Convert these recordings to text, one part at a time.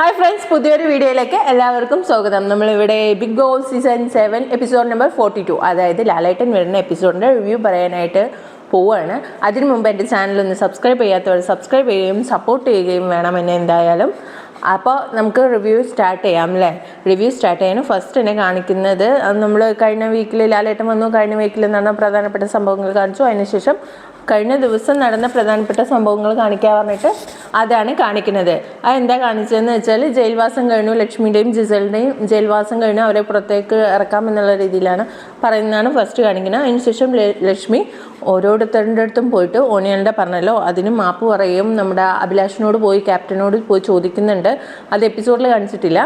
Hi friends പുതിയൊരു വീഡിയോയിലേക്ക് എല്ലാവർക്കും സ്വാഗതം. നമ്മളിവിടെ Big Boss season seven episode number forty two അതായത് ലാലേട്ടൻ വരുന്ന എപ്പിസോഡിന്റെ റിവ്യൂ പറയാനായിട്ട് പോവുകയാണ് അതിനു മുമ്പ് എന്റെ ചാനലൊന്ന് സബ്സ്ക്രൈബ് ചെയ്യാത്തവർ സബ്സ്ക്രൈബ് ചെയ്യുകയും സപ്പോർട്ട് ചെയ്യുകയും വേണം എന്നെ എന്തായാലും. അപ്പോൾ നമുക്ക് റിവ്യൂ സ്റ്റാർട്ട് ചെയ്യാം അല്ലേ റിവ്യൂ സ്റ്റാർട്ട് ചെയ്യാൻ ഫസ്റ്റ് എന്നെ കാണിക്കുന്നത് നമ്മൾ കഴിഞ്ഞ വീക്കിൽ ലാലേട്ടൻ വന്നു കഴിഞ്ഞ വീക്കിൽ നടന്ന പ്രധാനപ്പെട്ട സംഭവങ്ങൾ കാണിച്ചു. അതിനുശേഷം കഴിഞ്ഞ ദിവസം നടന്ന പ്രധാനപ്പെട്ട സംഭവങ്ങൾ കാണിക്കാൻ പറഞ്ഞിട്ട് അതാണ് കാണിക്കുന്നത്. അത് എന്താ കാണിച്ചതെന്ന് വെച്ചാൽ ജയിൽവാസം കഴിഞ്ഞു ലക്ഷ്മിയുടെയും ജിസലിന്റെയും ജയിൽവാസം കഴിഞ്ഞു അവരെ പുറത്തേക്ക് ഇറക്കാം എന്നുള്ള രീതിയിലാണ് പറയുന്നതാണ് ഫസ്റ്റ് കാണിക്കുന്നത്. അതിനുശേഷം ലക്ഷ്മി ഓരോരുത്തരുടെ അടുത്തും പോയിട്ട് ഓണിയലിന്റെ പറഞ്ഞല്ലോ അതിന് മാപ്പ് പറയും. നമ്മുടെ അഭിലാഷിനോട് പോയി ക്യാപ്റ്റനോട് പോയി ചോദിക്കുന്നുണ്ട്. അത് എപ്പിസോഡിൽ കാണിച്ചിട്ടില്ല.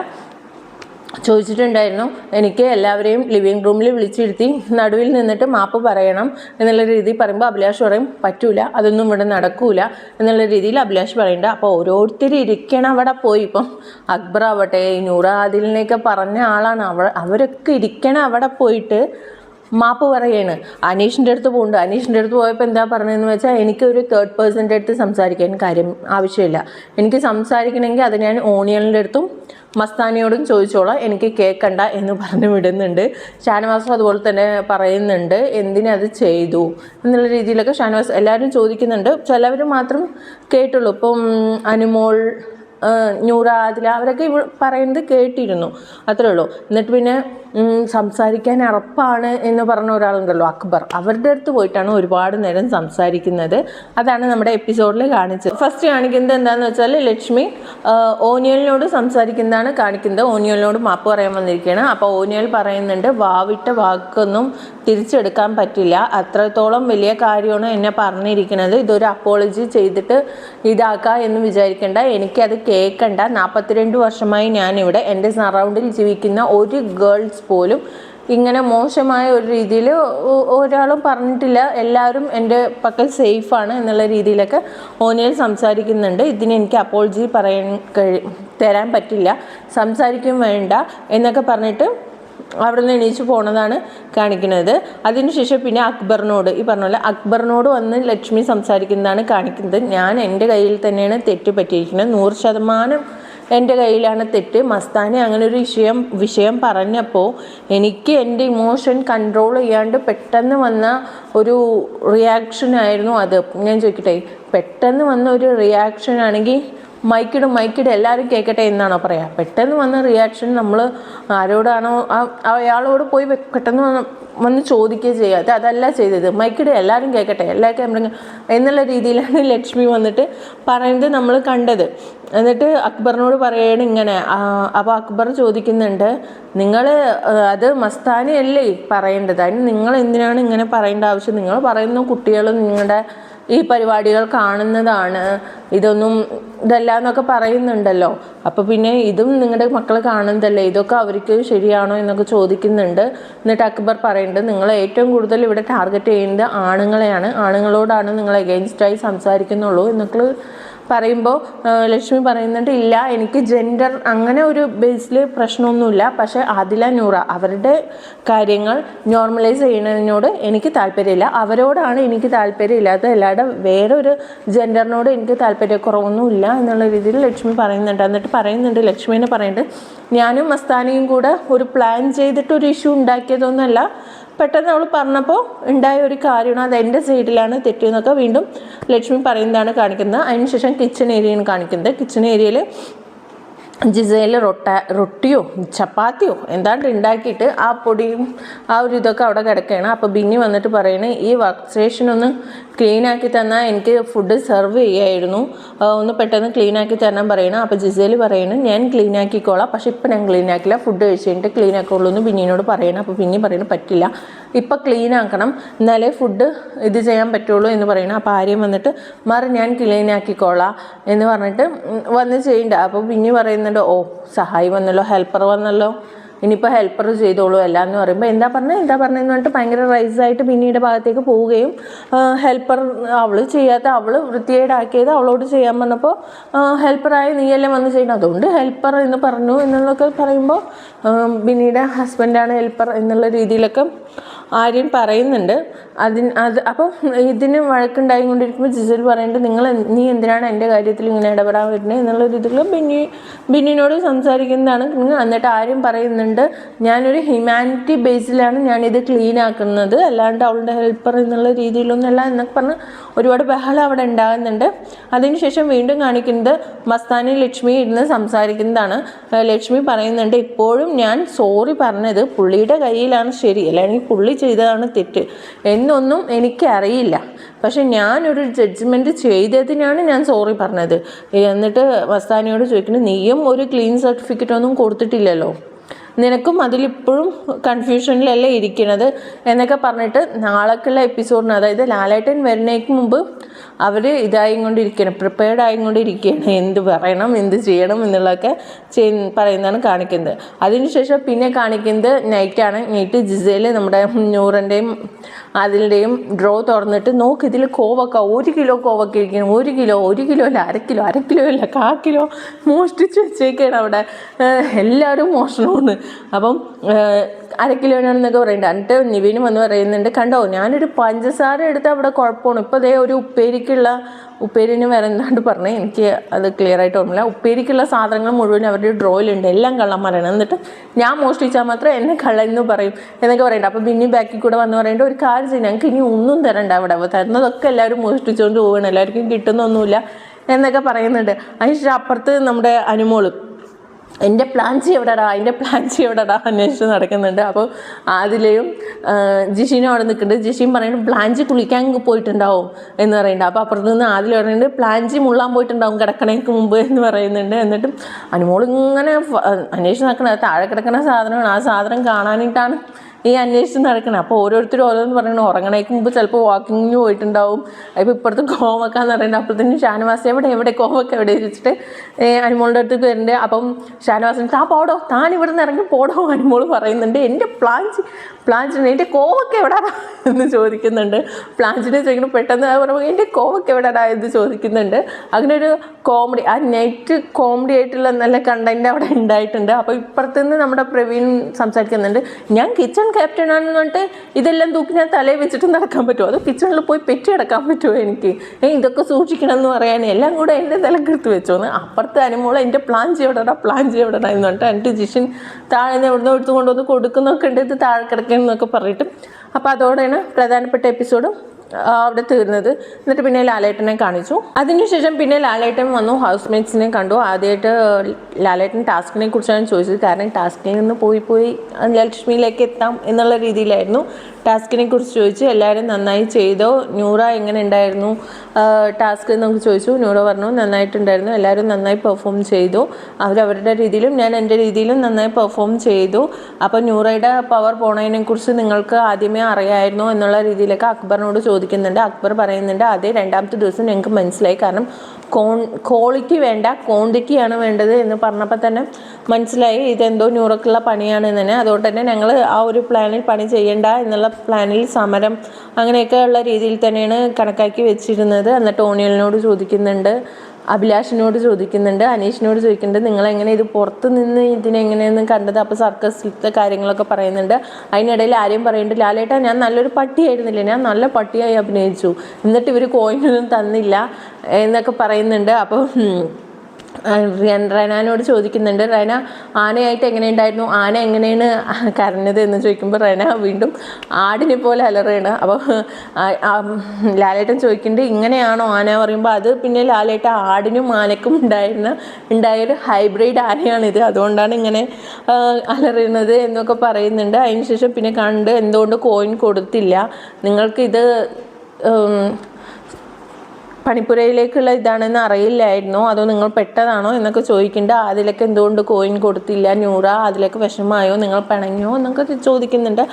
ചോദിച്ചിട്ടുണ്ടായിരുന്നു. എനിക്ക് എല്ലാവരെയും ലിവിങ് റൂമിൽ വിളിച്ചിരുത്തി നടുവിൽ നിന്നിട്ട് മാപ്പ് പറയണം എന്നുള്ള രീതിയിൽ പറയുമ്പോൾ അഭിലാഷ് പറയും പറ്റൂല അതൊന്നും ഇവിടെ നടക്കൂല എന്നുള്ള രീതിയിൽ അഭിലാഷ് പറയുന്നുണ്ട്. അപ്പോൾ ഓരോരുത്തർ ഇരിക്കണം അവിടെ പോയി. ഇപ്പം അക്ബർ ആവട്ടെ നൂറ പറഞ്ഞ ആളാണ്. അവ അവരൊക്കെ ഇരിക്കണം അവിടെ പോയിട്ട് മാപ്പ് പറയാണ്. അനീഷിന്റെ അടുത്ത് പോകുന്നുണ്ട് അനീഷിന്റെ അടുത്ത് പോയപ്പോൾ എന്താ പറഞ്ഞതെന്ന് വെച്ചാൽ എനിക്ക് ഒരു തേർഡ് പേഴ്സന്റെ അടുത്ത് സംസാരിക്കാൻ കാര്യം ആവശ്യമില്ല. എനിക്ക് സംസാരിക്കണമെങ്കിൽ അത് ഞാൻ ഓണിയലിന്റെ അടുത്തും മസ്താനിയോടും ചോദിച്ചോളാം. എനിക്ക് കേൾക്കണ്ട എന്ന് പറഞ്ഞു വിടുന്നുണ്ട്. ഷാനവാസും അതുപോലെ തന്നെ പറയുന്നുണ്ട്. എന്തിനത് ചെയ്തു? എന്നുള്ള രീതിയിലൊക്കെ ഷാനവാസ് എല്ലാവരും ചോദിക്കുന്നുണ്ട്. ചിലവർ മാത്രം കേട്ടുള്ളൂ. ഇപ്പം അനുമോൾ അതില അവരൊക്കെ ഇവ പറയുന്നത് കേട്ടിരുന്നു. അത്രേ ഉള്ളൂ. എന്നിട്ട് പിന്നെ സംസാരിക്കാൻ അറപ്പാണ് എന്ന് പറഞ്ഞ ഒരാളുണ്ടല്ലോ അക്ബർ. അവരുടെ അടുത്ത് പോയിട്ടാണ് ഒരുപാട് നേരം സംസാരിക്കുന്നത്. അതാണ് നമ്മുടെ എപ്പിസോഡിൽ കാണിച്ചത്. ഫസ്റ്റ് കാണിക്കുന്നത് എന്താണെന്ന് വെച്ചാൽ ലക്ഷ്മി ഓനിയലിനോട് സംസാരിക്കുന്നതാണ് കാണിക്കുന്നത്. ഓനിയലിനോട് മാപ്പ് പറയാൻ വന്നിരിക്കുകയാണ്. അപ്പോൾ ഓനിയൽ പറയുന്നുണ്ട് വാവിട്ട വാക്കൊന്നും തിരിച്ചെടുക്കാൻ പറ്റില്ല. അത്രത്തോളം വലിയ കാര്യമാണ് എന്നെ പറഞ്ഞിരിക്കുന്നത്. ഇതൊരു അപ്പോളജി ചെയ്തിട്ട് ഇതാക്കുക എന്ന് വിചാരിക്കേണ്ട. എനിക്കത് കേൾക്കണ്ട. നാൽപ്പത്തിരണ്ട് വർഷമായി ഞാനിവിടെ എന്റെ സറൗണ്ടിൽ ജീവിക്കുന്ന ഒരു ഗേൾസ് പോലും ഇങ്ങനെ മോശമായ ഒരു രീതിയിൽ ഒരാളും പറഞ്ഞിട്ടില്ല. എല്ലാവരും എന്റെ പക്കൽ സേഫാണ് എന്നുള്ള രീതിയിലൊക്കെ ഓനിയൽ സംസാരിക്കുന്നുണ്ട്. ഇതിന് എനിക്ക് അപ്പോളജി പറയാൻ കഴി തരാൻ പറ്റില്ല. സംസാരിക്കും വേണ്ട എന്നൊക്കെ പറഞ്ഞിട്ട് അവിടെ നിന്ന് എണീച്ച് പോണതാണ് കാണിക്കുന്നത്. അതിനുശേഷം പിന്നെ അക്ബറിനോട് ഈ പറഞ്ഞ പോലെ അക്ബറിനോട് വന്ന് ലക്ഷ്മി സംസാരിക്കുന്നതാണ് കാണിക്കുന്നത്. ഞാൻ എന്റെ കയ്യിൽ തന്നെയാണ് തെറ്റ് പറ്റിയിരിക്കുന്നത്. നൂറ് ശതമാനം എന്റെ കയ്യിലാണ് തെറ്റ്. മസ്താനെ അങ്ങനെ ഒരു വിഷയം വിഷയം പറഞ്ഞപ്പോൾ എനിക്ക് എന്റെ ഇമോഷൻ കൺട്രോൾ ചെയ്യാണ്ട് പെട്ടെന്ന് വന്ന ഒരു റിയാക്ഷൻ ആയിരുന്നു അത്. ഞാൻ ചോദിക്കട്ടെ പെട്ടെന്ന് വന്ന ഒരു റിയാക്ഷൻ ആണെങ്കിൽ മൈക്കിടും മൈക്കിട് എല്ലാവരും കേൾക്കട്ടെ എന്നാണോ പറയുക പെട്ടെന്ന് വന്ന റിയാക്ഷൻ നമ്മൾ ആരോടാണോ ആ- അയാളോട് പോയി പെട്ടെന്ന് വന്ന് ചോദിക്കുകയും ചെയ്യുക. അത് അതല്ല ചെയ്തത്. മൈക്കിട് എല്ലാവരും കേൾക്കട്ടെ എല്ലാ ക്യാമറ എന്നുള്ള രീതിയിലാണ് ലക്ഷ്മി വന്നിട്ട് പറയുന്നത് നമ്മൾ കണ്ടത്. എന്നിട്ട് അക്ബറിനോട് പറയണ ഇങ്ങനെ അപ്പോൾ അക്ബർ ചോദിക്കുന്നുണ്ട് നിങ്ങൾ അത് മസ്താനി അല്ലേ പറയേണ്ടത്? അതിന് നിങ്ങൾ എന്തിനാണ് ഇങ്ങനെ പറയേണ്ട ആവശ്യം? നിങ്ങൾ പറയുന്ന കുട്ടികളും നിങ്ങളുടെ ഈ പരിപാടികൾ കാണുന്നതാണ്. ഇതൊന്നും ഇതല്ല എന്നൊക്കെ പറയുന്നുണ്ടല്ലോ. അപ്പോൾ പിന്നെ ഇതും നിങ്ങളുടെ മക്കൾ കാണുന്നതല്ലേ? ഇതൊക്കെ അവർക്ക് ശരിയാണോ എന്നൊക്കെ ചോദിക്കുന്നുണ്ട്. എന്നിട്ട് അക്ബർ പറയുന്നുണ്ട് നിങ്ങൾ ഏറ്റവും കൂടുതൽ ഇവിടെ ടാർഗറ്റ് ചെയ്യുന്നത് ആണുങ്ങളെയാണ്. ആണുങ്ങളോടാണ് നിങ്ങൾ എഗെയിൻസ്റ്റായി സംസാരിക്കുന്നുള്ളൂ എന്നൊക്കെ പറയുമ്പോൾ ലക്ഷ്മി പറയുന്നുണ്ട് ഇല്ല എനിക്ക് ജെൻഡർ അങ്ങനെ ഒരു ബേസിൽ പ്രശ്നമൊന്നുമില്ല. പക്ഷേ ആദില നൂറ അവരുടെ കാര്യങ്ങൾ നോർമലൈസ് ചെയ്യുന്നതിനോട് എനിക്ക് താല്പര്യമില്ല. അവരോടാണ് എനിക്ക് താല്പര്യമില്ലാത്ത അല്ലാതെ വേറെ ഒരു ജെൻഡറിനോട് എനിക്ക് താല്പര്യക്കുറവൊന്നുമില്ല എന്നുള്ള രീതിയിൽ ലക്ഷ്മി പറയുന്നുണ്ട്. എന്നിട്ട് പറയുന്നുണ്ട് ലക്ഷ്മിനെ പറയുന്നുണ്ട് ഞാനും മസ്താനയും കൂടെ ഒരു പ്ലാൻ ചെയ്തിട്ട് ഒരു ഇഷ്യൂ ഉണ്ടാക്കിയതൊന്നുമല്ല. പെട്ടെന്ന് അവൾ പറഞ്ഞപ്പോൾ ഉണ്ടായ ഒരു കാര്യമാണ്. അത് എന്റെ സൈഡിലാണ് തെറ്റിയെന്നൊക്കെ വീണ്ടും ലക്ഷ്മി പറയുന്നതാണ് കാണിക്കുന്നത്. അതിനുശേഷം കിച്ചൺ ഏരിയയാണ് കാണിക്കുന്നത്. കിച്ചൺ ഏരിയയിൽ ജിസയിൽ റൊട്ട റൊട്ടിയോ ചപ്പാത്തിയോ എന്താണ്ട് ഉണ്ടാക്കിയിട്ട് ആ പൊടിയും ആ ഒരു ഇതൊക്കെ അവിടെ കിടക്കുകയാണ് അപ്പോൾ ബിന്നി വന്നിട്ട് പറയണേ ഈ വർക്ക് സ്റ്റേഷൻ ഒന്ന് ക്ലീൻ ആക്കി തന്നാൽ എനിക്ക് ഫുഡ് സെർവ് ചെയ്യായിരുന്നു. ഒന്ന് പെട്ടെന്ന് ക്ലീൻ ആക്കി തരണം പറയണം. അപ്പോൾ ജിസയിൽ പറയണം ഞാൻ ക്ലീൻ ആക്കിക്കോളാം. പക്ഷേ ഇപ്പം ഞാൻ ക്ലീൻ ആക്കില്ല. ഫുഡ് കഴിച്ച് കഴിഞ്ഞിട്ട് ക്ലീൻ ആക്കുള്ളൂ എന്ന് ബിന്നിനോട് പറയണം. അപ്പോൾ ബിന്നി പറയണം പറ്റില്ല. ഇപ്പം ക്ലീൻ ആക്കണം. എന്നാലേ ഫുഡ് ഇത് ചെയ്യാൻ പറ്റുള്ളൂ എന്ന് പറയണം. അപ്പോൾ ആര്യം വന്നിട്ട് മാറി ഞാൻ ക്ലീൻ ആക്കിക്കോളാം. എന്ന് പറഞ്ഞിട്ട് വന്ന് ചെയ്യണ്ട. അപ്പോൾ പിന്നെ പറയുന്നുണ്ട് ഓ സഹായി വന്നല്ലോ ഹെൽപ്പർ വന്നല്ലോ ഇനിയിപ്പോൾ ഹെൽപ്പർ ചെയ്തോളൂ. എല്ലാം എന്ന് പറയുമ്പോൾ എന്താ പറഞ്ഞത് എന്താ പറഞ്ഞതെന്ന് പറഞ്ഞിട്ട് ഭയങ്കര റൈസായിട്ട് പിന്നീട് ഭാഗത്തേക്ക് പോവുകയും ഹെൽപ്പർ അവൾ ചെയ്യാത്ത അവൾ വൃത്തികേടാക്കിയത് അവളോട് ചെയ്യാൻ പറഞ്ഞപ്പോൾ ഹെൽപ്പറായി നീയല്ലേ വന്ന് ചെയ്യണം അതുകൊണ്ട് ഹെൽപ്പർ എന്ന് പറഞ്ഞു എന്നുള്ളതൊക്കെ പറയുമ്പോൾ ബിന്നിയുടെ ഹസ്ബൻഡാണ് ഹെൽപ്പർ എന്നുള്ള രീതിയിലൊക്കെ ആര്യൻ പറയുന്നുണ്ട്. അതിന് അത് അപ്പം ഇതിന് വഴക്കുണ്ടായിക്കൊണ്ടിരിക്കുമ്പോൾ ജിസൽ പറയുന്നുണ്ട് നിങ്ങൾ നീ എന്തിനാണ് എന്റെ കാര്യത്തിൽ ഇങ്ങനെ ഇടപെടാൻ വരുന്നത് എന്നുള്ള രീതിയിൽ ബിന്നി ബിന്നിനോട് സംസാരിക്കുന്നതാണ്. നിങ്ങൾ എന്നിട്ട് ആരും പറയുന്നുണ്ട് ഞാനൊരു ഹ്യൂമാനിറ്റി ബേസിലാണ് ഞാനിത് ക്ലീൻ ആക്കുന്നത്. അല്ലാണ്ട് അവളുടെ ഹെൽപ്പർ എന്നുള്ള രീതിയിലൊന്നുമല്ല എന്നൊക്കെ പറഞ്ഞ് ഒരുപാട് ബഹളം അവിടെ ഉണ്ടാകുന്നുണ്ട്. അതിനുശേഷം വീണ്ടും കാണിക്കുന്നത് മസ്താനി ലക്ഷ്മി ഇരുന്ന് സംസാരിക്കുന്നതാണ്. ലക്ഷ്മി പറയുന്നുണ്ട് ഇപ്പോഴും ഞാൻ സോറി പറഞ്ഞത് പുള്ളിയുടെ കയ്യിലാണ് ശരി. അല്ലെങ്കിൽ പുള്ളി ചെയ്തതാണ് തെറ്റ്. എന്നൊന്നും എനിക്കറിയില്ല. പക്ഷെ ഞാനൊരു ജഡ്ജ്മെന്റ് ചെയ്തതിനാണ് ഞാൻ സോറി പറഞ്ഞത്. എന്നിട്ട് വസ്താനിയോട് ചോദിക്കുന്നത് നീയും ഒരു ക്ലീൻ സർട്ടിഫിക്കറ്റ് ഒന്നും കൊടുത്തിട്ടില്ലല്ലോ? നിനക്കും അതിലിപ്പോഴും കൺഫ്യൂഷനിലല്ലേ ഇരിക്കണത് എന്നൊക്കെ പറഞ്ഞിട്ട് നാളേക്കുള്ള എപ്പിസോഡിന് അതായത് ലാലേട്ടൻ വരുന്നേക്ക് മുമ്പ് അവർ ഇതായി കൊണ്ടിരിക്കണം പ്രിപ്പയർഡ് ആയിക്കൊണ്ടിരിക്കുകയാണ് എന്ത് പറയണം എന്ത് ചെയ്യണം എന്നുള്ളതൊക്കെ ചെയ് പറയുന്നതാണ് കാണിക്കുന്നത്. അതിനുശേഷം പിന്നെ കാണിക്കുന്നത് നൈറ്റാണ് നൈറ്റ് ജിസയിൽ നമ്മുടെ നൂറിന്റെയും അതിന്റെയും ഡ്രോ തുറന്നിട്ട് നോക്ക് ഇതിൽ കോവക്ക ഒരു കിലോ കോവക്ക ഇരിക്കണം ഒരു കിലോ ഒരു കിലോ അല്ല അര കിലോ അര കിലോ അല്ല കാ കിലോ മോഷ്ടിച്ച് വെച്ചേക്കാണ് അവിടെ. എല്ലാവരും മോഷണമാണ്. അപ്പം അര കിലോനാണെന്നൊക്കെ പറയുന്നുണ്ട്. എന്നിട്ട് നിവിനും വന്ന് പറയുന്നുണ്ട് കണ്ടോ ഞാനൊരു പഞ്ചസാര എടുത്ത് അവിടെ കുഴപ്പമാണ്. ഇപ്പോൾ അതേ ഒരു ഉപ്പേരിക്കുള്ള ഉപ്പേരിന് എന്താണ്ട് പറഞ്ഞേ? എനിക്ക് അത് ക്ലിയർ ആയിട്ട് ഓർമ്മയില്ല. ഉപ്പേരിക്കുള്ള സാധനങ്ങൾ മുഴുവൻ അവരുടെ ഡ്രോയിലുണ്ട് എല്ലാം കള്ളന്മാരാണ് എന്നിട്ട് ഞാൻ മോഷ്ടിച്ചാൽ മാത്രം എന്നെ കള്ളെന്ന് പറയും എന്നൊക്കെ പറയണ്ട അപ്പോൾ പിന്നെ ബാക്കിൽ കൂടെ വന്ന് പറയേണ്ട ഒരു കാര്യം ചെയ്യും ഞങ്ങൾക്ക് ഇനി ഒന്നും തരണ്ട അവിടെ. തരുന്നതൊക്കെ എല്ലാവരും മോഷ്ടിച്ചുകൊണ്ട് പോവുകയാണ് എല്ലാവർക്കും കിട്ടുന്നൊന്നുമില്ല എന്നൊക്കെ പറയുന്നുണ്ട്. അതിനുശേഷം അപ്പുറത്ത് നമ്മുടെ അനുമോൾ എന്റെ പ്ലാൻസി എവിടെടാ എന്റെ പ്ലാൻസി എവിടെടാ അന്വേഷിച്ച് നടക്കുന്നുണ്ട്. അപ്പോൾ ആദിലയും ജിഷീനും അവിടെ നിൽക്കുന്നുണ്ട്. ജിഷീൻ പറയുന്നുണ്ട് പ്ലാൻജി കുളിക്കാൻ പോയിട്ടുണ്ടാവും എന്ന് പറയുന്നുണ്ട്. അപ്പോൾ അപ്പുറത്ത് നിന്ന് ആദിൽ പറയുന്നുണ്ട് പ്ലാൻജി മുള്ളാൻ പോയിട്ടുണ്ടാവും കിടക്കണേക്ക് മുമ്പ് എന്ന് പറയുന്നുണ്ട്. എന്നിട്ടും ഫ- അന്വേഷിച്ച് നടക്കണത് താഴെ കിടക്കുന്ന സാധനമാണ്. ആ സാധനം കാണാനായിട്ടാണ് ഈ അന്വേഷിച്ച് നടക്കണം. അപ്പോൾ ഓരോരുത്തരും ഓരോന്ന് പറയണം. ഉറങ്ങണേക്ക് മുമ്പ് ചിലപ്പോൾ വാക്കിങ്ങിന് പോയിട്ടുണ്ടാവും. ഇപ്പോൾ ഇപ്പുറത്ത് കോവക്കാന്ന് പറയുന്നത് അപ്പോഴത്തേനും ഷാനവാസ്. എവിടെ എവിടെ കോവക്ക എവിടെ വെച്ചിട്ട് അനുമോളുടെ അടുത്തേക്ക് വരുന്നുണ്ട് അപ്പം ഷാനവാസിന് താ പോടോ താൻ ഇവിടെ നിന്ന് ഇറങ്ങി പോടോ അനുമോൾ പറയുന്നുണ്ട്. എന്റെ പ്ലാൻസ് പ്ലാഞ്ചിന് എന്റെ കോവക്ക എവിടാടാ എന്ന് ചോദിക്കുന്നുണ്ട്. പ്ലാൻസിനെ ചോദിക്കണം പെട്ടെന്ന് പറയുമ്പോൾ എന്റെ കോവക്ക എവിടാടാ എന്ന് ചോദിക്കുന്നുണ്ട്. അങ്ങനെ ഒരു കോമഡി ആ നെറ്റ് കോമഡി ആയിട്ടുള്ള നല്ല കണ്ടന്റ് അവിടെ ഉണ്ടായിട്ടുണ്ട്. അപ്പോൾ ഇപ്പുറത്തുനിന്ന് നമ്മുടെ പ്രവീൺ സംസാരിക്കുന്നുണ്ട്. ഞാൻ കിച്ചൺ ക്യാപ്റ്റൻ ആണെന്ന് പറഞ്ഞിട്ട് ഇതെല്ലാം തൂക്കി ഞാൻ തലയിൽ വെച്ചിട്ട് നടക്കാൻ പറ്റുമോ? അത് കിച്ചണിൽ പോയി പെറ്റി കിടക്കാൻ പറ്റുമോ എനിക്ക്? ഏ ഇതൊക്കെ സൂക്ഷിക്കണം എന്ന് പറയാൻ എല്ലാം കൂടെ എന്റെ തലക്കെടുത്ത് വെച്ചോന്ന്. അപ്പുറത്തെ അനുമോളെ എന്റെ പ്ലാൻ ചെയ്യപ്പെടാ പ്ലാൻ ചെയ്യപ്പെടാ എന്ന് പറഞ്ഞിട്ട് എന്റെ ജിഷൻ താഴെ നിന്ന് എവിടുന്ന് എടുത്ത് കൊണ്ടുവന്ന് കൊടുക്കുന്നൊക്കെ ഉണ്ട് ഇത് താഴെ കിടക്കണം എന്നൊക്കെ പറഞ്ഞിട്ട്. അപ്പോൾ അതോടെയാണ് പ്രധാനപ്പെട്ട എപ്പിസോഡും അവിടെ തീർന്നത്. എന്നിട്ട് പിന്നെ ലാലേട്ടനെ കാണിച്ചു. അതിനുശേഷം പിന്നെ ലാലേട്ടൻ വന്നു ഹൗസ് മേറ്റ്സിനെ കണ്ടു ആദ്യമായിട്ട് ലാലേട്ടൻ ടാസ്കിനെ കുറിച്ചാണ് ചോദിച്ചത്. കാരണം ടാസ്കിൽ നിന്ന് പോയി പോയി ലക്ഷ്മിയിലേക്ക് എത്താം എന്നുള്ള രീതിയിലായിരുന്നു ടാസ്കിനെ കുറിച്ച് ചോദിച്ചു എല്ലാവരും നന്നായി ചെയ്തോ? ന്യൂറ എങ്ങനെ ഉണ്ടായിരുന്നു? ടാസ്ക് നമുക്ക് ചോദിച്ചു. ന്യൂറ പറഞ്ഞു നന്നായിട്ടുണ്ടായിരുന്നു. എല്ലാവരും നന്നായി പെർഫോം ചെയ്തു. അവരവരുടെ രീതിയിലും ഞാൻ എന്റെ രീതിയിലും നന്നായി പെർഫോം ചെയ്തു. അപ്പോൾ ന്യൂറയുടെ പവർ പോണതിനെക്കുറിച്ച് നിങ്ങൾക്ക് ആദ്യമേ അറിയായിരുന്നു എന്നുള്ള രീതിയിലൊക്കെ അക്ബറിനോട് ചോദിക്കുന്നുണ്ട് അക്ബർ പറയുന്നുണ്ട് അതേ രണ്ടാമത്തെ ദിവസം ഞങ്ങൾക്ക് മനസ്സിലായി. കാരണം കോൺ ക്വാളിറ്റി വേണ്ട ക്വാണ്ടിറ്റിയാണ് വേണ്ടത് എന്ന് പറഞ്ഞപ്പോൾ തന്നെ മനസ്സിലായി ഇതെന്തോ ന്യൂറക്കുള്ള പണിയാണ് തന്നെ. അതുകൊണ്ട് തന്നെ ഞങ്ങൾ ആ ഒരു പ്ലാനിൽ പണി ചെയ്യേണ്ട എന്നുള്ള പ്ലാനിൽ സമരം അങ്ങനെയൊക്കെ ഉള്ള രീതിയിൽ തന്നെയാണ് കണക്കാക്കി വെച്ചിരുന്നത് എന്നിട്ട് ഓണിയലിനോട് ചോദിക്കുന്നുണ്ട്. അഭിലാഷിനോട് ചോദിക്കുന്നുണ്ട് അനീഷിനോട് ചോദിക്കുന്നുണ്ട് നിങ്ങളെങ്ങനെ ഇത് പുറത്ത് നിന്ന് ഇതിനെങ്ങനെയെന്ന് കണ്ടത്? അപ്പോൾ സർക്കസിലത്തെ കാര്യങ്ങളൊക്കെ പറയുന്നുണ്ട്. അതിനിടയിൽ ആരെയും പറയുന്നുണ്ട് ലാലേട്ടാ ഞാൻ നല്ലൊരു പട്ടിയായിരുന്നില്ല? ഞാൻ നല്ല പട്ടിയായി അഭിനയിച്ചു. എന്നിട്ട് ഇവർ കോയിനൊന്നും തന്നില്ല എന്നൊക്കെ പറയുന്നുണ്ട്. അപ്പോൾ റെനാനോട് ചോദിക്കുന്നുണ്ട് റൈന ആനയായിട്ട് എങ്ങനെയുണ്ടായിരുന്നു? ആന എങ്ങനെയാണ് കരഞ്ഞത്? എന്ന് ചോദിക്കുമ്പോൾ റൈന വീണ്ടും ആടിനെ പോലെ അലറുകയാണ്. അപ്പോൾ ലാലേട്ടൻ ചോദിക്കുന്നുണ്ട് ഇങ്ങനെയാണോ ആന? പറയുമ്പോൾ അത് പിന്നെ ലാലേട്ട ആടിനും ആനക്കും ഉണ്ടായിരുന്ന ഉണ്ടായൊരു ഹൈബ്രിഡ് ആനയാണിത്. അതുകൊണ്ടാണ് ഇങ്ങനെ അലറുന്നത് എന്നൊക്കെ പറയുന്നുണ്ട്. അതിനുശേഷം പിന്നെ കണ്ട് എന്തുകൊണ്ട് കോയിൻ കൊടുത്തില്ല? നിങ്ങൾക്കിത് ഉം, പണിപ്പുരയിലേക്കുള്ള ഇതാണെന്ന് അറിയില്ലായിരുന്നു. അതോ നിങ്ങൾ പെട്ടതാണോ എന്നൊക്കെ ചോദിക്കുന്നുണ്ട് അതിലൊക്കെ എന്തുകൊണ്ട് കോയിൻ കൊടുത്തില്ല? ന്യൂറ അതിലൊക്കെ വിഷമമായോ? നിങ്ങൾ പിണങ്ങിയോ എന്നൊക്കെ ചോദിക്കുന്നുണ്ട്.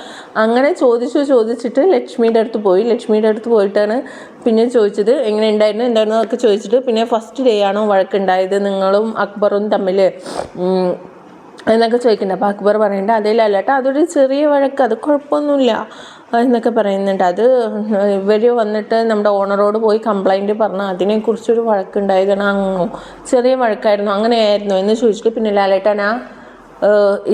അങ്ങനെ ചോദിച്ചു ചോദിച്ചിട്ട് ലക്ഷ്മിയുടെ അടുത്ത് പോയി. ലക്ഷ്മിയുടെ അടുത്ത് പോയിട്ടാണ് പിന്നെ ചോദിച്ചത്. എങ്ങനെ ഉണ്ടായിരുന്നു എന്തായിരുന്നു എന്നൊക്കെ ചോദിച്ചിട്ട് പിന്നെ ഫസ്റ്റ് ഡേ ആണോ വഴക്കുണ്ടായത്. നിങ്ങളും അക്ബറും തമ്മിൽ എന്നൊക്കെ ചോദിക്കുന്നുണ്ട്. അപ്പോൾ അക്ബർ പറയേണ്ട അതേ അതൊരു ചെറിയ വഴക്ക്. അത് കുഴപ്പമൊന്നുമില്ല. എന്നൊക്കെ പറയുന്നുണ്ട്. അത് ഇവർ വന്നിട്ട് നമ്മുടെ ഓണറോട് പോയി കംപ്ലൈന്റ് പറഞ്ഞു അതിനെക്കുറിച്ചൊരു വഴക്കുണ്ടായതാണ്. അങ്ങോ ചെറിയ വഴക്കായിരുന്നു. അങ്ങനെയായിരുന്നു എന്ന് ചോദിച്ചിട്ട് പിന്നെ ലാലേട്ടൻ ആ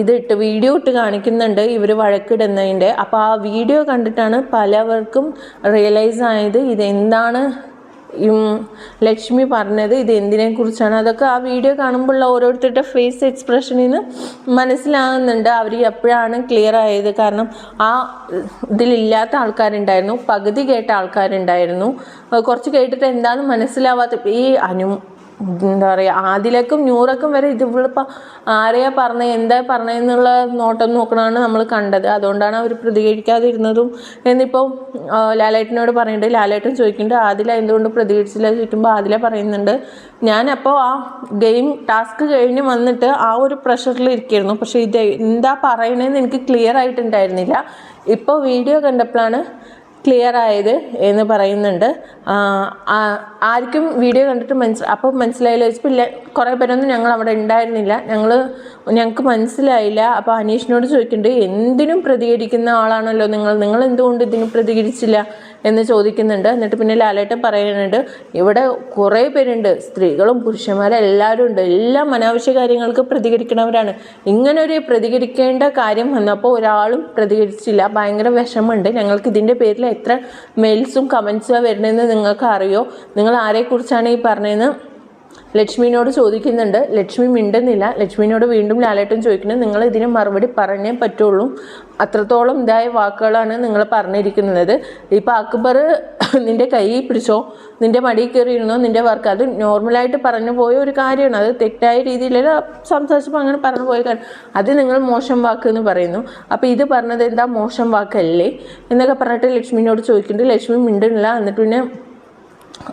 ഇതിട്ട് വീഡിയോ ഇട്ട് കാണിക്കുന്നുണ്ട് ഇവർ വഴക്കിടുന്നതിന്റെ. അപ്പോൾ ആ വീഡിയോ കണ്ടിട്ടാണ് പലവർക്കും റിയലൈസ് ആയത് ഇതെന്താണ് ലക്ഷ്മി പറഞ്ഞത് ഇത് എന്തിനെ കുറിച്ചാണ് അതൊക്കെ ആ വീഡിയോ കാണുമ്പോഴുള്ള ഓരോരുത്തരുടെ ഫേസ് എക്സ്പ്രഷനിൽ നിന്ന് മനസ്സിലാകുന്നുണ്ട്. അവർ എപ്പോഴാണ് ക്ലിയർ ആയത്? കാരണം ആ ഇതിലില്ലാത്ത ആൾക്കാരുണ്ടായിരുന്നു. പകുതി കേട്ട ആൾക്കാരുണ്ടായിരുന്നു. കുറച്ച് കേട്ടിട്ട് എന്താണെന്ന് മനസ്സിലാവാത്ത ഈ അനു എന്താ പറയുക ആദിലക്കും നൂറക്കും വരെ ഇത് ഇവളിപ്പോൾ ആരെയാ പറഞ്ഞത് എന്താ പറഞ്ഞതെന്നുള്ള നോട്ടം നോക്കണമാണ് നമ്മൾ കണ്ടത്. അതുകൊണ്ടാണ് അവർ പ്രതികരിക്കാതിരുന്നതും. എന്നിപ്പോൾ ലാലേട്ടനോട് പറയുന്നുണ്ട് ലാലേട്ടൻ ചോദിക്കുന്നുണ്ട് ആദില എന്തുകൊണ്ട് പ്രതികരിച്ചില്ല? ചോദിക്കുമ്പോൾ ആദില പറയുന്നുണ്ട് ഞാനപ്പോൾ ആ ഗെയിം ടാസ്ക് കഴിഞ്ഞ് വന്നിട്ട് ആ ഒരു പ്രഷറിൽ ഇരിക്കുകയായിരുന്നു പക്ഷേ ഇത് എന്താ പറയണതെന്ന് എനിക്ക് ക്ലിയർ ആയിട്ടുണ്ടായിരുന്നില്ല. ഇപ്പോൾ വീഡിയോ കണ്ടപ്പോഴാണ് ക്ലിയർ ആയത് എന്ന് പറയുന്നുണ്ട്. ആർക്കും വീഡിയോ കണ്ടിട്ട് മനസ്സിലായി അപ്പോൾ മനസ്സിലായില്ല. ഇല്ല കുറേ പേരൊന്നും ഞങ്ങൾ അവിടെ ഉണ്ടായിരുന്നില്ല. ഞങ്ങൾ ഞങ്ങൾക്ക് മനസ്സിലായില്ല. അപ്പോൾ അനീഷിനോട് ചോദിക്കുന്നുണ്ട് എന്തിനും പ്രതികരിക്കുന്ന ആളാണല്ലോ നിങ്ങൾ. നിങ്ങൾ എന്തുകൊണ്ട് ഇതിന് പ്രതികരിച്ചില്ല എന്ന് ചോദിക്കുന്നുണ്ട്. എന്നിട്ട് പിന്നെ ലാലേട്ടൻ പറയുന്നുണ്ട് ഇവിടെ കുറേ പേരുണ്ട്. സ്ത്രീകളും പുരുഷന്മാരും എല്ലാവരും ഉണ്ട്. എല്ലാ അനാവശ്യ കാര്യങ്ങൾക്ക് പ്രതികരിക്കണവരാണ്. ഇങ്ങനെ ഒരു പ്രതികരിക്കേണ്ട കാര്യം വന്നപ്പോൾ ഒരാളും പ്രതികരിച്ചില്ല. ഭയങ്കര വിഷമമുണ്ട്. ഞങ്ങൾക്ക് ഇതിന്റെ പേരിൽ എത്ര മെയിൽസും കമൻസും വരുന്നതെന്ന് നിങ്ങൾക്ക് അറിയോ നിങ്ങൾ ആരെക്കുറിച്ചാണ് ഈ പറഞ്ഞതെന്ന്? ലക്ഷ്മിനോട് ചോദിക്കുന്നുണ്ട് ലക്ഷ്മി മിണ്ടുന്നില്ല. ലക്ഷ്മിനോട് വീണ്ടും ലാലേട്ടൻ ചോദിക്കുന്നത് നിങ്ങൾ ഇതിന് മറുപടി പറഞ്ഞേ പറ്റുള്ളൂ. അത്രത്തോളം ഇതായ വാക്കുകളാണ് നിങ്ങൾ പറഞ്ഞിരിക്കുന്നത്. ഇപ്പം അക്ബർ നിന്റെ കൈ പിടിച്ചോ? നിന്റെ മടി കയറിയിരുന്നോ? നിന്റെ വർക്ക്? അത് നോർമലായിട്ട് പറഞ്ഞു പോയ ഒരു കാര്യമാണ്. അത് തെറ്റായ രീതിയിലല്ല സംസാരിച്ചപ്പോൾ അങ്ങനെ പറഞ്ഞു പോയ കാര്യം. അത് നിങ്ങൾ മോശം വാക്ക് എന്ന് പറയുന്നു. അപ്പോൾ ഇത് പറഞ്ഞത് എന്താ മോശം വാക്കല്ലേ? എന്നൊക്കെ പറഞ്ഞിട്ട് ലക്ഷ്മിനോട് ചോദിക്കുന്നുണ്ട്. ലക്ഷ്മി മിണ്ടുന്നില്ല. എന്നിട്ട് പിന്നെ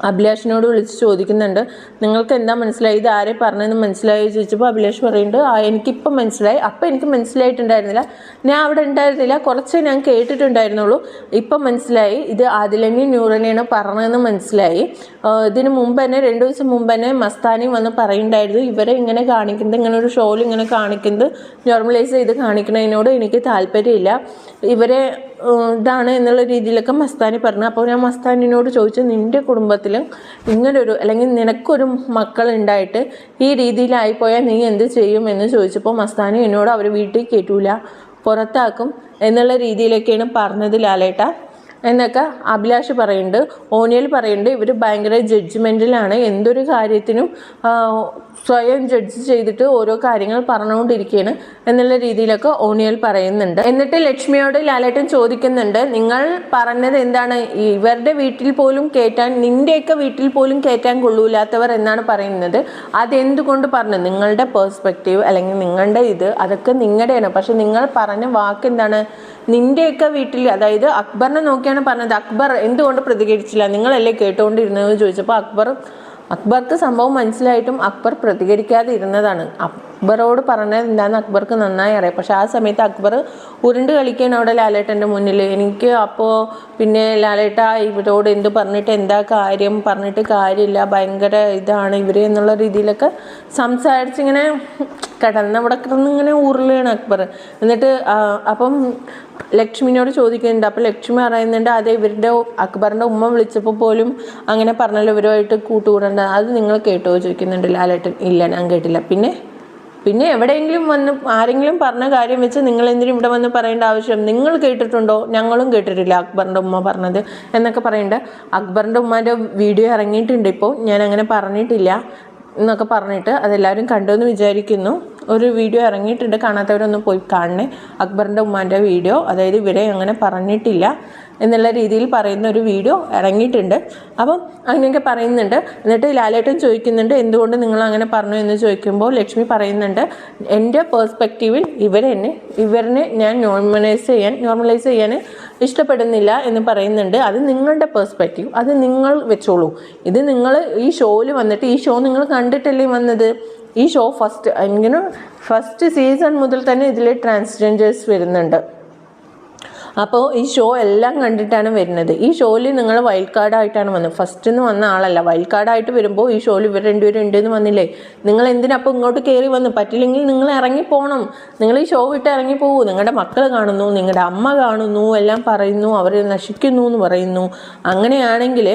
അഭിലാഷിനോട് വിളിച്ച് ചോദിക്കുന്നുണ്ട്. നിങ്ങൾക്ക് എന്താ മനസ്സിലായി? ഇത് ആരെ പറഞ്ഞതെന്ന് മനസ്സിലായി? ചോദിച്ചപ്പോൾ അഭിലാഷ് പറയുന്നുണ്ട് ആ എനിക്കിപ്പം മനസ്സിലായി. അപ്പം എനിക്ക് മനസ്സിലായിട്ടുണ്ടായിരുന്നില്ല. ഞാൻ അവിടെ ഉണ്ടായിരുന്നില്ല. കുറച്ച് ഞാൻ കേട്ടിട്ടുണ്ടായിരുന്നുള്ളൂ. ഇപ്പം മനസ്സിലായി. ഇത് ആദിലനെയും നൂറനെയാണ് പറഞ്ഞതെന്ന് മനസ്സിലായി. ഇതിന് മുമ്പ് തന്നെ രണ്ട് ദിവസം മുമ്പ് തന്നെ മസ്താനി വന്ന് പറയുന്നുണ്ടായിരുന്നു ഇവരെ ഇങ്ങനെ കാണിക്കുന്നത് ഇങ്ങനെ ഒരു ഷോയിൽ ഇങ്ങനെ കാണിക്കുന്നത് നോർമലൈസ് ചെയ്ത് കാണിക്കുന്നതിനോട് എനിക്ക് താല്പര്യമില്ല. ഇവരെ ഇതാണ് എന്നുള്ള രീതിയിലൊക്കെ മസ്താനി പറഞ്ഞു. അപ്പോൾ ഞാൻ മസ്താനിനോട് ചോദിച്ചു നിന്റെ കുടുംബത്തിലും ഇങ്ങനൊരു അല്ലെങ്കിൽ നിനക്കൊരു മക്കൾ ഉണ്ടായിട്ട് ഈ രീതിയിലായിപ്പോയാൽ നീ എന്ത് ചെയ്യും? എന്ന് ചോദിച്ചപ്പോൾ മസ്താനി എന്നോട് അവർ വീട്ടിൽ കയറ്റൂല പുറത്താക്കും എന്നുള്ള രീതിയിലൊക്കെയാണ് പറഞ്ഞത് ലാലേട്ട. എന്നൊക്കെ അഭിലാഷ് പറയുന്നുണ്ട് ഓനിയൽ പറയുന്നുണ്ട്. ഇവർ ഭയങ്കര ജഡ്ജ്മെന്റിലാണ് എന്തൊരു കാര്യത്തിനും സ്വയം ജഡ്ജ് ചെയ്തിട്ട് ഓരോ കാര്യങ്ങൾ പറഞ്ഞുകൊണ്ടിരിക്കുകയാണ് എന്നുള്ള രീതിയിലൊക്കെ ഓനിയൽ പറയുന്നുണ്ട്. എന്നിട്ട് ലക്ഷ്മിയോട് ലാലേട്ടൻ ചോദിക്കുന്നുണ്ട് നിങ്ങൾ പറഞ്ഞത് എന്താണ്? ഇവരുടെ വീട്ടിൽ പോലും കയറ്റാൻ നിന്റെയൊക്കെ വീട്ടിൽ പോലും കയറ്റാൻ കൊള്ളൂലാത്തവർ എന്നാണ് പറയുന്നത്. അതെന്തുകൊണ്ട് പറഞ്ഞു? നിങ്ങളുടെ പേഴ്സ്പെക്റ്റീവ് അല്ലെങ്കിൽ നിങ്ങളുടെ ഇത് അതൊക്കെ നിങ്ങളുടെയാണ്. പക്ഷെ നിങ്ങൾ പറഞ്ഞ വാക്ക് എന്താണ്? നിന്റെയൊക്കെ വീട്ടിൽ അതായത് അക്ബറിനെ നോക്കിയാണ് പറഞ്ഞത്. അക്ബർ എന്തുകൊണ്ട് പ്രതികരിച്ചില്ല? നിങ്ങളല്ലേ കേട്ടുകൊണ്ടിരുന്നതെന്ന് ചോദിച്ചപ്പോൾ അക്ബർ അക്ബർക്ക് സംഭവം മനസ്സിലായിട്ടും അക്ബർ പ്രതികരിക്കാതെ ഇരുന്നതാണ് അക്ബറോട് പറഞ്ഞത് എന്താണെന്ന് അക്ബർക്ക് നന്നായി അറിയാം. പക്ഷെ ആ സമയത്ത് അക്ബർ ഉരുണ്ട് കളിക്കുകയാണ് അവിടെ ലാലേട്ടന്റെ മുന്നിൽ. എനിക്ക് അപ്പോൾ പിന്നെ ലാലേട്ട ഇവരോട് എന്ത് പറഞ്ഞിട്ട് എന്താ കാര്യം പറഞ്ഞിട്ട് കാര്യമില്ല ഭയങ്കര ഇതാണ് ഇവർ എന്നുള്ള രീതിയിലൊക്കെ സംസാരിച്ചിങ്ങനെ കിടന്നവിടെ കിടന്ന് ഇങ്ങനെ ഉരുളുകയാണ് അക്ബർ. എന്നിട്ട് അപ്പം ലക്ഷ്മിനോട് ചോദിക്കുന്നുണ്ട്. അപ്പോൾ ലക്ഷ്മി പറയുന്നുണ്ട് അത് ഇവരുടെ അക്ബറിന്റെ ഉമ്മ വിളിച്ചപ്പോൾ പോലും അങ്ങനെ പറഞ്ഞല്ലോ ഇവരുമായിട്ട് കൂട്ടുകൂടേണ്ട. അത് നിങ്ങൾ കേട്ടോ? ചോദിക്കുന്നുണ്ട് ലാലേട്ടൻ. ഇല്ല ഞാൻ കേട്ടില്ല. പിന്നെ പിന്നെ എവിടെയെങ്കിലും വന്ന് ആരെങ്കിലും പറഞ്ഞ കാര്യം വെച്ച് നിങ്ങൾ എന്തിനും ഇവിടെ വന്ന് പറയേണ്ട ആവശ്യം നിങ്ങൾ കേട്ടിട്ടുണ്ടോ? ഞങ്ങളും കേട്ടിട്ടില്ല അക്ബറിന്റെ ഉമ്മ പറഞ്ഞത് എന്നൊക്കെ പറയണ്ട. അക്ബറിന്റെ ഉമ്മാന്റെ വീഡിയോ ഇറങ്ങിയിട്ടുണ്ട് ഇപ്പോൾ ഞാൻ അങ്ങനെ പറഞ്ഞിട്ടില്ല എന്നൊക്കെ പറഞ്ഞിട്ട് അതെല്ലാവരും കണ്ടു എന്ന് വിചാരിക്കുന്നു. ഒരു വീഡിയോ ഇറങ്ങിയിട്ടുണ്ട് കാണാത്തവരൊന്നും പോയി കാണണേ. അക്ബറിന്റെ ഉമ്മാന്റെ വീഡിയോ അതായത് ഇവരെ അങ്ങനെ പറഞ്ഞിട്ടില്ല. എന്നുള്ള രീതിയിൽ പറയുന്ന ഒരു വീഡിയോ ഇറങ്ങിയിട്ടുണ്ട്. അപ്പം അങ്ങനെയൊക്കെ പറയുന്നുണ്ട്. എന്നിട്ട് ലാലേട്ടൻ ചോദിക്കുന്നുണ്ട് എന്തുകൊണ്ട് നിങ്ങൾ അങ്ങനെ പറഞ്ഞു? എന്ന് ചോദിക്കുമ്പോൾ ലക്ഷ്മി പറയുന്നുണ്ട് എന്റെ പേഴ്സ്പെക്റ്റീവിൽ ഇവരെന്നെ ഇവരിനെ ഞാൻ നോർമലൈസ് ചെയ്യാൻ നോർമലൈസ് ചെയ്യാൻ ഇഷ്ടപ്പെടുന്നില്ല എന്ന് പറയുന്നുണ്ട്. അത് നിങ്ങളുടെ പേഴ്സ്പെക്റ്റീവ് അത് നിങ്ങൾ വെച്ചോളൂ. ഇത് നിങ്ങൾ ഈ ഷോയിൽ വന്നിട്ട് ഈ ഷോ നിങ്ങൾ കണ്ടിട്ടല്ലേ വന്നത്? ഈ ഷോ ഫസ്റ്റ് ഇങ്ങനെ ഫസ്റ്റ് സീസൺ മുതൽ തന്നെ ഇതിൽ ട്രാൻസ്ജെൻഡേഴ്സ് വരുന്നുണ്ട്. അപ്പോൾ ഈ ഷോ എല്ലാം കണ്ടിട്ടാണ് വരുന്നത്. ഈ ഷോയിൽ നിങ്ങൾ വൈൽഡ് കാർഡായിട്ടാണ് വന്നത്. ഫസ്റ്റ് നിന്ന് വന്ന ആളല്ല. വൈൽഡ് കാർഡായിട്ട് വരുമ്പോൾ ഈ ഷോയിൽ ഇവർ രണ്ടുപേരും ഉണ്ടെന്ന് വന്നില്ലേ? നിങ്ങൾ എന്തിനപ്പോൾ ഇങ്ങോട്ട് കയറി വന്നു? പറ്റില്ലെങ്കിൽ നിങ്ങൾ ഇറങ്ങി പോകണം നിങ്ങൾ ഈ ഷോ വിട്ട് ഇറങ്ങി പോകൂ നിങ്ങളുടെ മക്കൾ കാണുന്നു നിങ്ങളുടെ അമ്മ കാണുന്നു എല്ലാം പറയുന്നു അവർ നശിക്കുന്നു എന്ന് പറയുന്നു. അങ്ങനെയാണെങ്കിൽ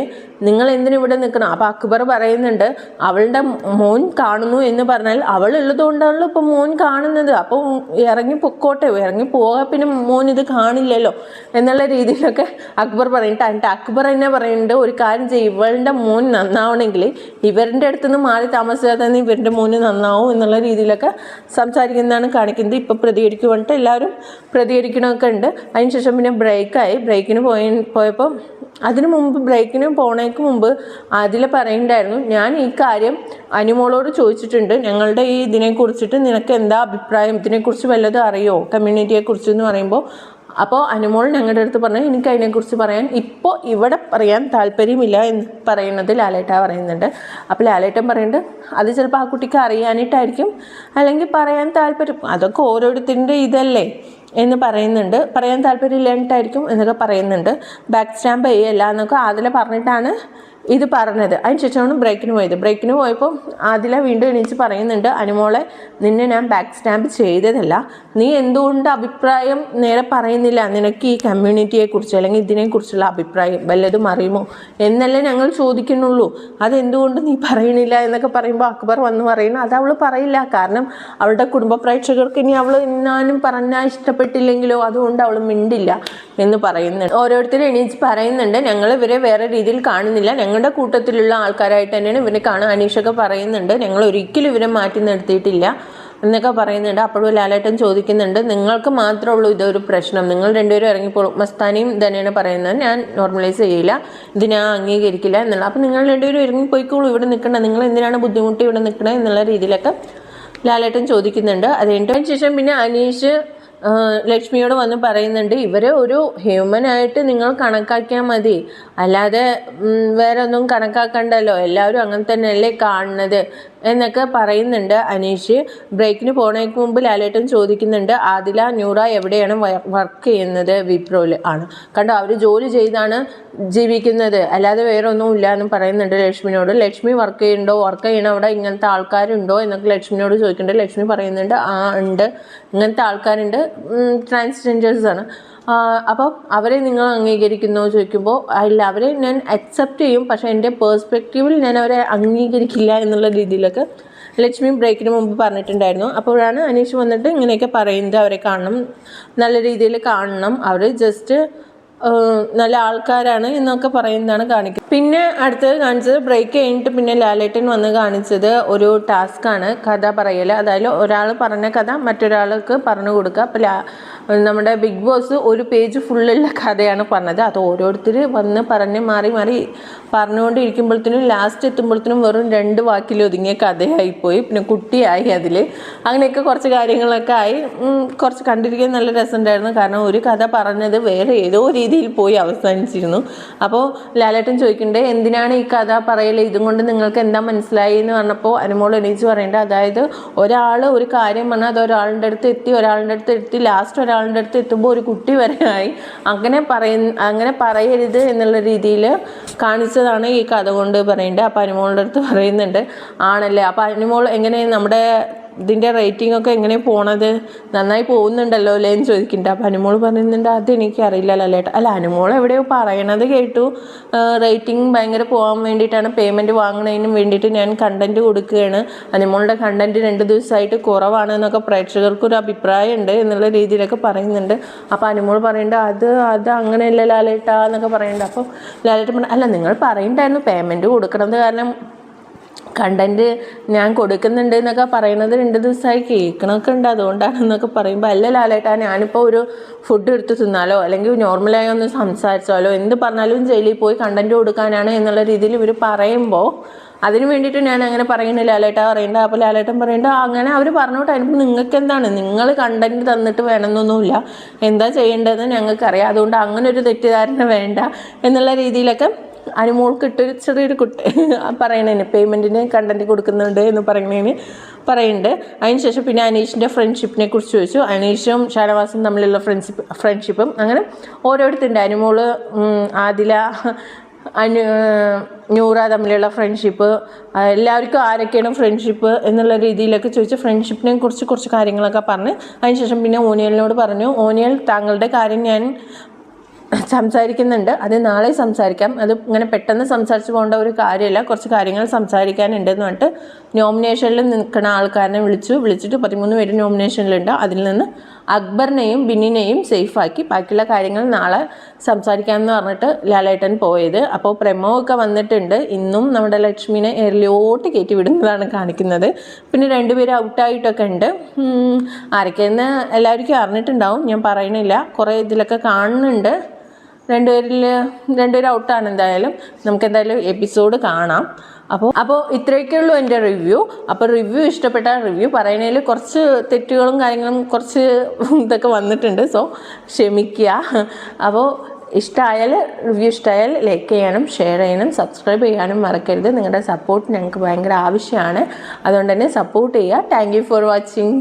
നിങ്ങൾ എന്തിനു ഇവിടെ നിൽക്കണം? അപ്പം അക്ബർ പറയുന്നുണ്ട് അവളുടെ മോൻ കാണുന്നു എന്ന് പറഞ്ഞാൽ അവൾ ഉള്ളത് കൊണ്ടാണല്ലോ ഇപ്പം മോൻ കാണുന്നത്. അപ്പോൾ ഇറങ്ങി പൊക്കോട്ടെ ഇറങ്ങി പോകാൻ പിന്നെ മോൻ ഇത് കാണില്ലല്ലോ. എന്നുള്ള രീതിയിലൊക്കെ അക്ബർ പറയുന്നുണ്ട് എന്നിട്ട് അക്ബർ തന്നെ പറയുന്നുണ്ട് ഒരു കാര്യം ചെയ്യും ഇവളുടെ മോൻ നന്നാവണമെങ്കിൽ ഇവരുടെ അടുത്ത് നിന്ന് മാറി താമസിച്ചാൽ തന്നെ ഇവരുടെ മോന് നന്നാവും എന്നുള്ള രീതിയിലൊക്കെ സംസാരിക്കുന്നതാണ് കാണിക്കുന്നത്. ഇപ്പം പ്രതികരിക്കുവാനിട്ട് എല്ലാവരും പ്രതികരിക്കണമൊക്കെ ഉണ്ട്. അതിനുശേഷം പിന്നെ ബ്രേക്കായി ബ്രേക്കിന് പോയ പോയപ്പോൾ അതിനു മുമ്പ് ബ്രേക്കിന് പോണേക്ക് മുമ്പ് അതിൽ പറയുന്നുണ്ടായിരുന്നു ഞാൻ ഈ കാര്യം അനുമോളോട് ചോദിച്ചിട്ടുണ്ട്. ഞങ്ങളുടെ ഈ ഇതിനെക്കുറിച്ചിട്ട് നിനക്ക് എന്താ അഭിപ്രായം? ഇതിനെക്കുറിച്ച് വല്ലതും അറിയോ? കമ്മ്യൂണിറ്റിയെക്കുറിച്ച് എന്ന് പറയുമ്പോൾ. അപ്പോൾ അനുമോൾ ഞങ്ങളുടെ അടുത്ത് പറഞ്ഞു എനിക്ക് അതിനെക്കുറിച്ച് പറയാൻ ഇപ്പോൾ ഇവിടെ പറയാൻ താല്പര്യമില്ല എന്ന് പറയുന്നത് ലാലേട്ട പറയുന്നുണ്ട്. അപ്പോൾ ലാലേട്ടൻ പറയുന്നുണ്ട് അത് ചിലപ്പോൾ ആ കുട്ടിക്ക് അറിയാനായിട്ടായിരിക്കും അല്ലെങ്കിൽ പറയാൻ താല്പര്യം. അതൊക്കെ ഓരോരുത്തരുടെ ഇതല്ലേ. എന്ന് പറയുന്നുണ്ട്. പറയാൻ താല്പര്യമില്ലാണ്ടായിരിക്കും എന്നൊക്കെ പറയുന്നുണ്ട്. ബാക്ക് സ്റ്റാമ്പ് ചെയ്യല്ല എന്നൊക്കെ അതിൽ പറഞ്ഞിട്ടാണ്. ഇത് പറഞ്ഞത്. അതിന് ശേഷമാണ് ബ്രേക്കിന് പോയത്. ബ്രേക്കിന് പോയപ്പോൾ ആദില വീണ്ടും എണീച്ച് പറയുന്നുണ്ട് അനുമോളെ നിന്നെ ഞാൻ ബാക്ക് സ്റ്റാമ്പ് ചെയ്തതല്ല. നീ എന്തുകൊണ്ട് അഭിപ്രായം നേരെ പറയുന്നില്ല? നിനക്ക് ഈ കമ്മ്യൂണിറ്റിയെക്കുറിച്ച് അല്ലെങ്കിൽ ഇതിനെക്കുറിച്ചുള്ള അഭിപ്രായം വല്ലതും അറിയുമോ? എന്നല്ലേ ഞങ്ങൾ ചോദിക്കുന്നുള്ളൂ. അതെന്തുകൊണ്ട് നീ പറയണില്ല എന്നൊക്കെ പറയുമ്പോൾ അക്ബർ വന്ന് പറയുന്നു അത് അവൾ പറയില്ല. കാരണം അവളുടെ കുടുംബ പ്രേക്ഷകർക്ക് ഇനി അവൾ എന്നാലും പറഞ്ഞാൽ ഇഷ്ടപ്പെട്ടില്ലെങ്കിലോ? അതുകൊണ്ട് അവൾ മിണ്ടില്ല. എന്ന് പറയുന്നുണ്ട്. ഓരോരുത്തരും എണീച്ച് പറയുന്നുണ്ട്. ഞങ്ങൾ ഇവരെ വേറെ രീതിയിൽ കാണുന്നില്ല. ഞങ്ങളുടെ കൂട്ടത്തിലുള്ള ആൾക്കാരായിട്ട് തന്നെയാണ് ഇവരെ കാണാൻ അനീഷൊക്കെ പറയുന്നുണ്ട്. ഞങ്ങൾ ഒരിക്കലും ഇവരെ മാറ്റി നിർത്തിയിട്ടില്ല എന്നൊക്കെ പറയുന്നുണ്ട്. അപ്പോഴും ലാലേട്ടൻ ചോദിക്കുന്നുണ്ട് നിങ്ങൾക്ക് മാത്രമേ ഉള്ളൂ ഇതൊരു പ്രശ്നം. നിങ്ങൾ രണ്ടുപേരും ഇറങ്ങിപ്പോളും. മസ്താനിയും തന്നെയാണ് പറയുന്നത്. ഞാൻ നോർമലൈസ് ചെയ്യില്ല. ഇത് ഞാൻ അംഗീകരിക്കില്ല എന്നുള്ള അപ്പോൾ നിങ്ങൾ രണ്ടുപേരും ഇറങ്ങിപ്പോയിക്കോളൂ. ഇവിടെ നിൽക്കണ്ട. നിങ്ങൾ എന്തിനാണ് ബുദ്ധിമുട്ടി ഇവിടെ നിൽക്കണേ എന്നുള്ള രീതിയിലൊക്കെ ലാലേട്ടൻ ചോദിക്കുന്നുണ്ട്. അത് കഴിഞ്ഞതിന് ശേഷം പിന്നെ അനീഷ് ലക്ഷ്മിയോട് വന്ന് പറയുന്നുണ്ട് ഇവരെ ഒരു ഹ്യൂമൻ ആയിട്ട് നിങ്ങൾ കണക്കാക്കിയാൽ മതി. അല്ലാതെ വേറെ ഒന്നും കണക്കാക്കണ്ടല്ലോ. എല്ലാവരും അങ്ങനെ തന്നെയല്ലേ കാണുന്നത്. എന്നൊക്കെ പറയുന്നുണ്ട് അനീഷ്. ബ്രേക്കിന് പോണേക്ക് മുമ്പ് ലാലേട്ടൻ ചോദിക്കുന്നുണ്ട് ആദില ന്യൂറ എവിടെയാണ് വർക്ക് ചെയ്യുന്നത്? വിപ്രോയിൽ ആണ്. കണ്ടോ അവർ ജോലി ചെയ്താണ് ജീവിക്കുന്നത്. അല്ലാതെ വേറെ ഒന്നും ഇല്ല എന്ന് പറയുന്നുണ്ട് ലക്ഷ്മിനോട്. ലക്ഷ്മി വർക്ക് ചെയ്യുന്നുണ്ടോ? വർക്ക് ചെയ്യണ അവിടെ ഇങ്ങനത്തെ ആൾക്കാരുണ്ടോ? എന്നൊക്കെ ലക്ഷ്മിനോട് ചോദിക്കുന്നുണ്ട്. ലക്ഷ്മി പറയുന്നുണ്ട് ആ ഉണ്ട്. ഇങ്ങനത്തെ ആൾക്കാരുണ്ട്. ട്രാൻസ്ജെൻഡേഴ്സ് ആണ് അപ്പോൾ അവരെ നിങ്ങൾ അംഗീകരിക്കുന്നോ ചോദിക്കുമ്പോൾ ഇല്ല അവരെ ഞാൻ അക്സെപ്റ്റ് ചെയ്യും. പക്ഷേ എന്റെ പേഴ്സ്പെക്റ്റീവിൽ ഞാൻ അവരെ അംഗീകരിക്കില്ല എന്നുള്ള രീതിയിലൊക്കെ ലക്ഷ്മി ബ്രേക്കിന് മുമ്പ് പറഞ്ഞിട്ടുണ്ടായിരുന്നു. അപ്പോഴാണ് അനീഷ് വന്നിട്ട് ഇങ്ങനെയൊക്കെ പറയുന്നത് അവരെ കാണണം നല്ല രീതിയിൽ കാണണം. അവർ ജസ്റ്റ് നല്ല ആൾക്കാരാണ് എന്നൊക്കെ പറയുന്നതാണ് കാണിക്കുന്നത്. പിന്നെ അടുത്തത് കാണിച്ചത് ബ്രേക്ക് കഴിഞ്ഞിട്ട് പിന്നെ ലാലേട്ടൻ വന്ന് കാണിച്ചത് ഒരു ടാസ്ക്കാണ് കഥ പറയൽ അതായത് ഒരാൾ പറഞ്ഞ കഥ മറ്റൊരാൾക്ക് പറഞ്ഞു കൊടുക്കുക. അപ്പോൾ ലാ നമ്മുടെ ബിഗ് ബോസ് ഒരു പേജ് ഫുള്ളുള്ള കഥയാണ് പറഞ്ഞത്. അത് ഓരോരുത്തർ വന്ന് പറഞ്ഞ് മാറി മാറി പറഞ്ഞുകൊണ്ടിരിക്കുമ്പോഴത്തേനും ലാസ്റ്റ് എത്തുമ്പോഴത്തേനും വെറും രണ്ട് വാക്കിൽ ഒതുങ്ങിയ കഥയായിപ്പോയി. പിന്നെ കുട്ടിയായി അതിൽ അങ്ങനെയൊക്കെ കുറച്ച് കാര്യങ്ങളൊക്കെ ആയി. കുറച്ച് കണ്ടിരിക്കാൻ നല്ല രസമുണ്ടായിരുന്നു. കാരണം ഒരു കഥ പറഞ്ഞത് വേറെ ഏതോ രീതിയിൽ പോയി അവസാനിച്ചിരുന്നു. അപ്പോൾ ലാലേട്ടൻ ചോദിക്കണ്ടേ എന്തിനാണ് ഈ കഥ പറയൽ ഇതും കൊണ്ട് നിങ്ങൾക്ക് എന്താ മനസ്സിലായി എന്ന് പറഞ്ഞപ്പോൾ അനുമോൾ എണീച്ച് പറയേണ്ടത് അതായത് ഒരാൾ ഒരു കാര്യം പറഞ്ഞാൽ അത് ഒരാളുടെ അടുത്ത് എത്തി ഒരാളുടെ അടുത്ത് എത്തി ലാസ്റ്റ് ഒരാളുടെ അടുത്ത് എത്തുമ്പോൾ ഒരു കുട്ടി വരെ ആയി. അങ്ങനെ പറയ അങ്ങനെ പറയരുത് എന്നുള്ള രീതിയിൽ കാണിച്ചതാണ് ഈ കഥ കൊണ്ട് പറയേണ്ടത് അപ്പോൾ അനുമോളുടെ അടുത്ത് പറയുന്നുണ്ട്. ആണല്ലേ? അപ്പോൾ അനുമോൾ എങ്ങനെ നമ്മുടെ ഇതിന്റെ റേറ്റിംഗ് ഒക്കെ എങ്ങനെ പോണത്? നന്നായി പോകുന്നുണ്ടല്ലോ അല്ലേ എന്ന് ചോദിക്കുന്നുണ്ട്. അപ്പോൾ അനുമോൾ പറയുന്നുണ്ട് അത് എനിക്ക് അറിയില്ല ലല്ലേട്ടാ അല്ല അനുമോൾ എവിടെയോ പറയണത് കേട്ടു. റേറ്റിംഗ് ഭയങ്കര പോകാൻ വേണ്ടിയിട്ടാണ് പേയ്മെന്റ് വാങ്ങുന്നതിനും വേണ്ടിയിട്ട് ഞാൻ കണ്ടന്റ് കൊടുക്കുകയാണ്. അനുമോളുടെ കണ്ടന്റ് രണ്ട് ദിവസമായിട്ട് കുറവാണ് എന്നൊക്കെ പ്രേക്ഷകർക്കൊരു അഭിപ്രായം ഉണ്ട് എന്നുള്ള രീതിയിലൊക്കെ പറയുന്നുണ്ട്. അപ്പോൾ അനുമോൾ പറയുന്നുണ്ട് അത് അത് അങ്ങനെയല്ല ലാലേട്ടാ? എന്നൊക്കെ പറയുന്നുണ്ട്. അപ്പോൾ ലാലേട്ട അല്ല നിങ്ങൾ പറയണ്ടായിരുന്നു പേയ്മെന്റ് കൊടുക്കണത് കാരണം കണ്ടന്റ് ഞാൻ കൊടുക്കുന്നുണ്ട് എന്നൊക്കെ പറയണത് രണ്ട് ദിവസമായി കേൾക്കണമൊക്കെ ഉണ്ട് അതുകൊണ്ടാണെന്നൊക്കെ പറയുമ്പോൾ അല്ല ലാലേട്ടാ ഞാനിപ്പോൾ ഒരു ഫുഡ് എടുത്ത് തിന്നാലോ? അല്ലെങ്കിൽ നോർമലായി ഒന്ന് സംസാരിച്ചാലോ? എന്ത് പറഞ്ഞാലും ജയിലിൽ പോയി കണ്ടന്റ് കൊടുക്കാനാണ് എന്നുള്ള രീതിയിൽ ഇവർ പറയുമ്പോൾ അതിന് വേണ്ടിയിട്ട് ഞാൻ അങ്ങനെ പറയുന്നില്ല ലാലേട്ട പറയണ്ട അപ്പോൾ ലാലേട്ടൻ പറയണ്ട. അങ്ങനെ അവർ പറഞ്ഞോട്ടെ. അതിനിപ്പോൾ നിങ്ങൾക്ക് എന്താണ്? നിങ്ങൾ കണ്ടന്റ് തന്നിട്ട് വേണമെന്നൊന്നുമില്ല. എന്താ ചെയ്യേണ്ടതെന്ന് ഞങ്ങൾക്കറിയാം. അതുകൊണ്ട് അങ്ങനെ ഒരു തെറ്റിദ്ധാരണ വേണ്ട എന്നുള്ള രീതിയിലൊക്കെ അനുമോൾക്ക് ഇട്ടൊരു ചെറിയൊരു കുട്ടി പറയണേന് പേയ്മെന്റിന് കണ്ടന്റ് കൊടുക്കുന്നുണ്ട് എന്ന് പറയണേന് പറയുന്നുണ്ട് അതിനുശേഷം പിന്നെ അനീഷിന്റെ ഫ്രണ്ട്ഷിപ്പിനെ കുറിച്ച് ചോദിച്ചു. അനീഷും ഷാനവാസും തമ്മിലുള്ള ഫ്രണ്ട്ഷിപ്പ് ഫ്രണ്ട്ഷിപ്പും അങ്ങനെ ഓരോരുത്തരുണ്ട്. അനുമോൾ ആദില അനു നൂറ തമ്മിലുള്ള ഫ്രണ്ട്ഷിപ്പ് എല്ലാവർക്കും ആരൊക്കെയാണ് ഫ്രണ്ട്ഷിപ്പ് എന്നുള്ള രീതിയിലൊക്കെ ചോദിച്ച് ഫ്രണ്ട്ഷിപ്പിനെ കുറിച്ച് കുറച്ച് കാര്യങ്ങളൊക്കെ പറഞ്ഞ്. അതിനുശേഷം പിന്നെ ഓനിയലിനോട് പറഞ്ഞു ഓനിയൽ താങ്കളുടെ കാര്യം ഞാൻ സംസാരിക്കുന്നുണ്ട്. അത് നാളെ സംസാരിക്കാം. അത് ഇങ്ങനെ പെട്ടെന്ന് സംസാരിച്ചു പോകേണ്ട ഒരു കാര്യമല്ല കുറച്ച് കാര്യങ്ങൾ സംസാരിക്കാനുണ്ടെന്ന് പറഞ്ഞിട്ട് നോമിനേഷനിൽ നിൽക്കുന്ന ആൾക്കാരനെ വിളിച്ചു. വിളിച്ചിട്ട് പതിമൂന്ന് പേര് നോമിനേഷനിലുണ്ട് അതിൽ നിന്ന് അക്ബറിനെയും ബിന്നിനെയും സേഫാക്കി ബാക്കിയുള്ള കാര്യങ്ങൾ നാളെ സംസാരിക്കാമെന്ന് പറഞ്ഞിട്ട് ലാലേട്ടൻ പോയത്. അപ്പോൾ പ്രമോവൊക്കെ വന്നിട്ടുണ്ട്. ഇന്നും നമ്മുടെ ലക്ഷ്മിനെ എറിലോട്ട് കയറ്റി വിടുന്നതാണ് കാണിക്കുന്നത്. പിന്നെ രണ്ടുപേരും ഔട്ടായിട്ടൊക്കെ ഉണ്ട്. ആരൊക്കെയെന്ന് എല്ലാവർക്കും അറിഞ്ഞിട്ടുണ്ടാവും. ഞാൻ പറയണില്ല. കുറേ ഇതിലൊക്കെ കാണുന്നുണ്ട്. രണ്ടുപേരിൽ രണ്ടുപേരും ഔട്ടാണ് എന്തായാലും. നമുക്ക് എന്തായാലും എപ്പിസോഡ് കാണാം. അപ്പോൾ അപ്പോൾ ഇത്രയൊക്കെ ഉള്ളൂ എന്റെ റിവ്യൂ. അപ്പോൾ റിവ്യൂ ഇഷ്ടപ്പെട്ട റിവ്യൂ പറയുന്നതിൽ കുറച്ച് തെറ്റുകളും കാര്യങ്ങളും കുറച്ച് ഇതൊക്കെ വന്നിട്ടുണ്ട്. സോ ക്ഷമിക്കുക. അപ്പോൾ ഇഷ്ടമായാൽ റിവ്യൂ ഇഷ്ടമായാൽ ലൈക്ക് ചെയ്യാനും ഷെയർ ചെയ്യാനും സബ്സ്ക്രൈബ് ചെയ്യാനും മറക്കരുത്. നിങ്ങളുടെ സപ്പോർട്ട് ഞങ്ങൾക്ക് ഭയങ്കര ആവശ്യമാണ്. അതുകൊണ്ട് തന്നെ സപ്പോർട്ട് ചെയ്യുക. Thank for watching.